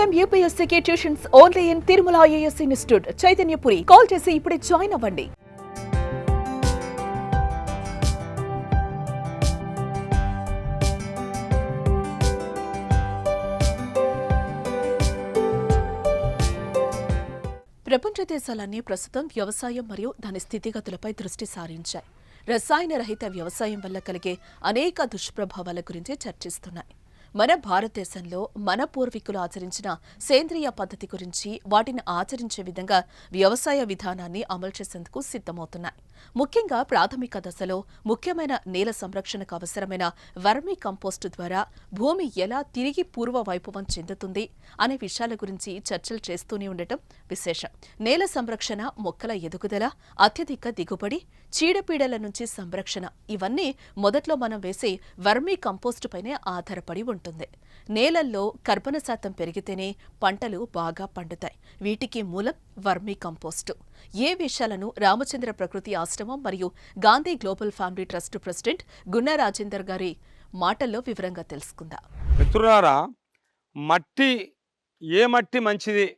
Time యూపీఎస్సీకి tuitions only in Tirumala IAS institute Chaitanyapuri call చేసి ఇప్పుడే join అవ్వండి. ప్రపంచ దేశాలన్నీ ప్రస్తుతం వ్యవసాయం మరియు దాని స్థితిగతులపై దృష్టి సారించాయి. రసాయన రహిత వ్యవసాయం వల్ల కలిగే అనేక దుష్ప్రభావాల గురించి చర్చిస్తున్నాయి. మన భారతదేశంలో మన పూర్వీకులు ఆచరించిన సేంద్రియ పద్ధతి గురించి వాటిని ఆచరించే విధంగా వ్యవసాయ విధానాన్ని అమలు చేసేందుకు సిద్ధమవుతున్నాయి. ముఖ్యంగా ప్రాథమిక దశలో ముఖ్యమైన నేల సంరక్షణకు అవసరమైన వర్మీ కంపోస్టు ద్వారా భూమి ఎలా తిరిగి పూర్వ వైభవం చెందుతుంది అనే విషయాల గురించి చర్చలు చేస్తూనే ఉండటం విశేషం. నేల సంరక్షణ మొక్కల ఎదుగుదల అత్యధిక దిగుబడి చీడపీడల నుంచి సంరక్షణ ఇవన్నీ మొదట్లో మనం వేసే వర్మీ కంపోస్టుపైనే ఆధారపడి ఉంటుంది. నేలల్లో కర్బన శాతం పెరిగితేనే పంటలు బాగా పండుతాయి. వీటికి మూలం వర్మీ కంపోస్టు. ఏ విషయాలను రామచంద్ర ప్రకృతి ఆశ్రమం మరియు Gandhi global family trust president Gunna Rajender గారి మాటల్లో వివరంగా తెలుసుకుందాం. మిత్రులారా మట్టి ఏ మట్టి మంచిది?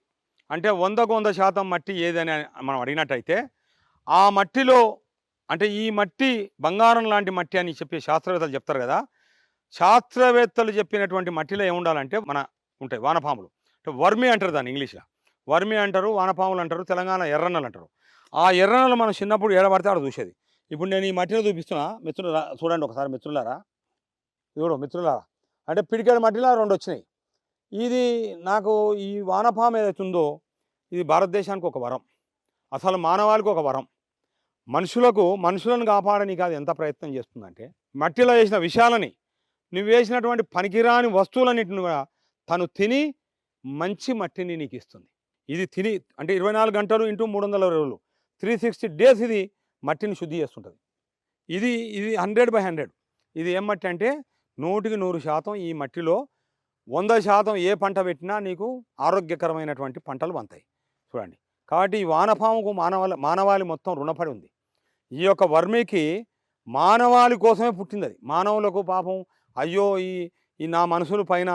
అంటే వందకు వంద శాతం మట్టి ఏదని మనం అడిగినట్టయితే ఆ మట్టిలో అంటే ఈ మట్టి బంగారం లాంటి మట్టి అని చెప్పి శాస్త్రవేత్తలు చెప్తారు కదా శాస్త్రవేత్తలు చెప్పినటువంటి మట్టిలో ఏముండాలంటే మన ఉంటాయి వానపాములు. అంటే వర్మి అంటారు దాన్ని ఇంగ్లీష్లో. వర్మి అంటారు వానపాములు అంటారు తెలంగాణ ఎర్రన్నలు అంటారు. ఆ ఎర్రన్నలు మనం చిన్నప్పుడు ఏడబడితే ఆడ చూసేది. ఇప్పుడు నేను ఈ మట్టిలో చూపిస్తున్నా మిత్రులారా చూడండి ఒకసారి మిత్రులారా. చూడు మిత్రులారా అంటే పిడికెడు మట్టిలో రెండు వచ్చినాయి. ఇది నాకు ఈ వానపాము ఏదైతే ఉందో ఇది భారతదేశానికి ఒక వరం. అసలు మానవాళికి ఒక వరం. మనుషులకు మనుషులను కాపాడడానికి అది ఎంత ప్రయత్నం చేస్తుందంటే మట్టిలో వేసిన విషయాలని నువ్వు వేసినటువంటి పనికిరాని వస్తువులన్నింటిని కూడా తను తిని మంచి మట్టిని నీకు ఇస్తుంది. ఇది తిని అంటే ఇరవై నాలుగు గంటలు ఇంటూ మూడు వందల రోజులు. త్రీ సిక్స్టీ డేస్ ఇది మట్టిని శుద్ధి చేస్తుంటుంది. ఇది ఇది హండ్రెడ్ బై హండ్రెడ్. ఇది ఏం మట్టి అంటే నూటికి నూరు శాతం ఈ మట్టిలో వంద శాతం ఏ పంట పెట్టినా నీకు ఆరోగ్యకరమైనటువంటి పంటలు వంతాయి చూడండి. కాబట్టి ఈ వానపాముకు మానవాళి మానవాళి మొత్తం రుణపడి ఉంది. ఈ యొక్క వర్మికి మానవాళి కోసమే పుట్టింది అది మానవులకు పాపం అయ్యో ఈ ఈ నా మనుషుల పైన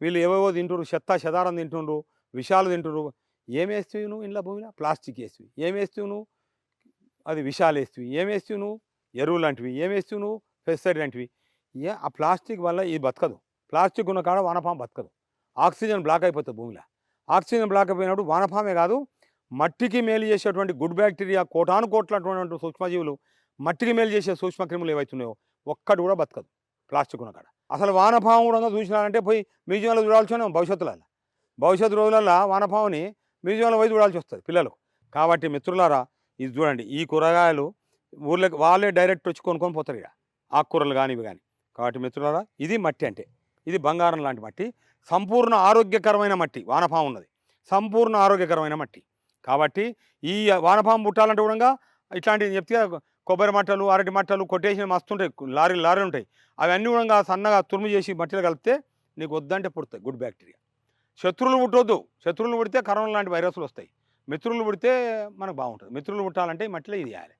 వీళ్ళు ఏవేవో తింటుండ్రు చెత్త చెదారం తింటుండ్రు విషాలు తింటుండ్రు ఏం నువ్వు ఇంట్లో భూమిలో ప్లాస్టిక్ వేస్తావు ఏమి వేస్తావు నువ్వు అది విషాలు వేస్తావు ఏమి వేస్తావు నువ్వు ఎరువు లాంటివి. ఏం వేస్తావు నువ్వు పెస్టిసైడ్ లాంటివి. ఏ ఆ ప్లాస్టిక్ వల్ల ఇది బతకదు. ప్లాస్టిక్ ఉన్న కాడ వానపాము బతకదు. ఆక్సిజన్ బ్లాక్ అయిపోతుంది భూమిలో. ఆక్సిజన్ బ్లాక్ అయిపోయినప్పుడు వానపామే కాదు మట్టికి మేలు చేసేటువంటి గుడ్ బ్యాక్టీరియా కోటాను కోట్లటువంటి సూక్ష్మజీవులు మట్టికి మేలు చేసే సూక్ష్మక్రిములు ఏవైతున్నాయో ఒక్కటి కూడా బతకదు ప్లాస్టిక్ ఉన్న కాడ. అసలు వానపాము కూడా చూసినారంటే పోయి మ్యూజియంలో చూడాల్సిన భవిష్యత్తులో భవిష్యత్తు రోజులలో వానపాముని మ్యూజియంలో పోయి చూడాల్సి వస్తుంది పిల్లలు కాబట్టి మిత్రులారా ఇది చూడండి ఈ కూరగాయలు ఊర్లోకి వాళ్ళే డైరెక్ట్ వచ్చి కొనుక్కొని పోతారు ఇక ఆకుకూరలు కానీ ఇవి కానీ కాబట్టి మిత్రులారా ఇది మట్టి అంటే. ఇది బంగారం లాంటి మట్టి. సంపూర్ణ ఆరోగ్యకరమైన మట్టి వానపాము ఉన్నది. సంపూర్ణ ఆరోగ్యకరమైన మట్టి. కాబట్టి ఈ వానపాము పుట్టాలంటే కూడా ఇట్లాంటివి చెప్తే కొబ్బరి మట్టలు అరటి మట్టలు కొట్టేసిన మస్తుంటాయి లారీలు లారీలు ఉంటాయి. అవన్నీ కూడా సన్నగా తురుము చేసి మట్టిలో కలిపితే నీకు వద్దంటే పుడతాయి గుడ్ బ్యాక్టీరియా. శత్రువులు పుట్టొద్దు. శత్రువులు పుడితే కరోనా లాంటి వైరస్లు వస్తాయి. మిత్రులు పుడితే మనకు బాగుంటుంది. మిత్రులు పుట్టాలంటే మట్టిలో ఇది చేయాలి.